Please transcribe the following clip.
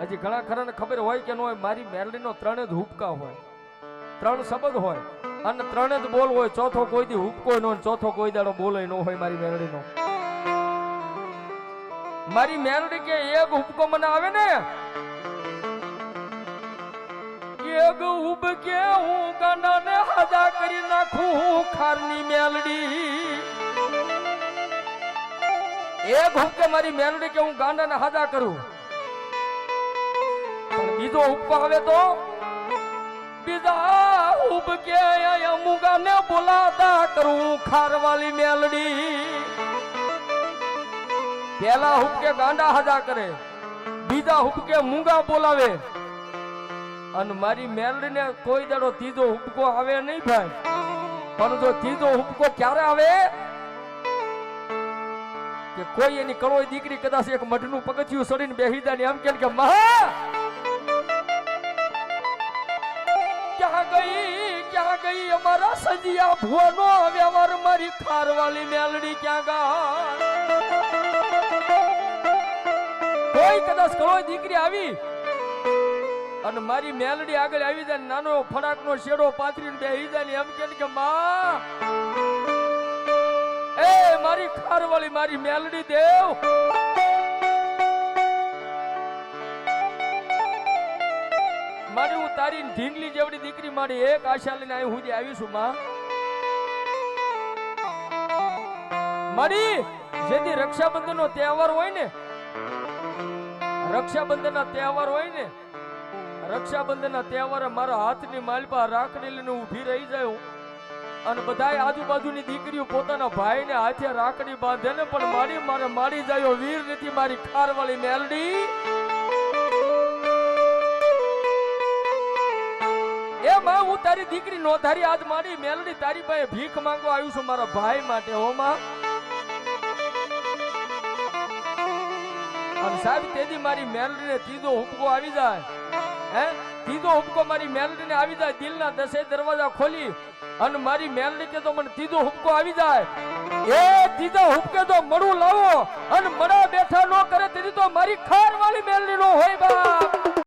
હજી ઘણા ખરાને ખબર હોય કે ન હોય, મારી મેલડીનો ત્રણે જ હુબકા હોય. ત્રણ શબ્દ હોય. અને ત્રણે જ બોલ હોય. ચોથો કોઈ દી હુબકો ન હોય ચોથો કોઈ દાડો બોલે ન હોય મારી મેલડીનો. મારી મેલડી કે એક હુબકો મને આવે ને? એક હુબકે હું ગાંડાને હાજા કરી નાખું, હું ખારની મેલડી. એક હુબકે મારી મેલડી કે હું ગાંડાને હાજા કરું. બીજો આવે તો બીજા હુબકે અમુગાને બોલાતા કરું ખારવાલી મેલડી. પેલા હુબકે ગાંડા હજા કરે, બીજા હુબકે મૂંગા બોલાવે. અને મારી મેલડીને કોઈ દાડો ત્રીજો હુબકો આવે નહીં ભાઈ. પણ જો ત્રીજો હુબકો ક્યારે આવે? કે કોઈ એની કરોય દીકરી કદાચ એક મઢનું પગથિયું સડીને બેહી જાય એમ કે, મહા ગઈ અમારા સજિયા ભુવાનો વ્યવહાર મારી ખારવાલી મેલડી ક્યાં ગા કોઈ કદાચ કોઈ દીકરી આવી? અને મારી મેલડી આગળ આવી જાય નાનો નાનો ફડાકનો શેડો પાથરીને બેહી જાય ને એમ કે ને કે, માં, એ મારી ખારવાળી મારી મેલડી દેવ મારી ઢીંગલી જેવડી દીકરી મારી એક આશા લઈને અહીં સુધી આવી છું, માં મારી, જેથી રક્ષાબંધન નો તહેવાર હોય ને રક્ષાબંધન ના તહેવાર હોય ને રક્ષાબંધન ના તહેવારે મારા હાથની માલપા રાખડી લઈને ઊભી રહી જાય હું. અને બધા આજુબાજુની દીકરીઓ પોતાના ભાઈને હાથે રાખડી બાંધે ને, પણ મારી, મારે મારી જાય વીર નથી, મારી ખારવાળી મેલડી હું તારી દીકરી નો ધારી મારી મેલડી તારી પાસે ભીખ માંગવા આવ્યું છું મારા ભાઈ માટે, હો માં. સાહેબ, તેથી મારી મેલડીને ત્રીજો હુબકો આવી જાય. હે? ત્રીજો હુબકો મારી મેલડીને આવી જાય, દિલના દસે દરવાજા ખોલી અને મારી મેલડી કે તો મને ત્રીજો હુબકો આવી જાય. એ ત્રીજા હુબકે તો મળું લાવો અને મડા બેઠા નો કરે, તેથી તો મારી ખાર વાળી મેલડી નો હોય બાપ.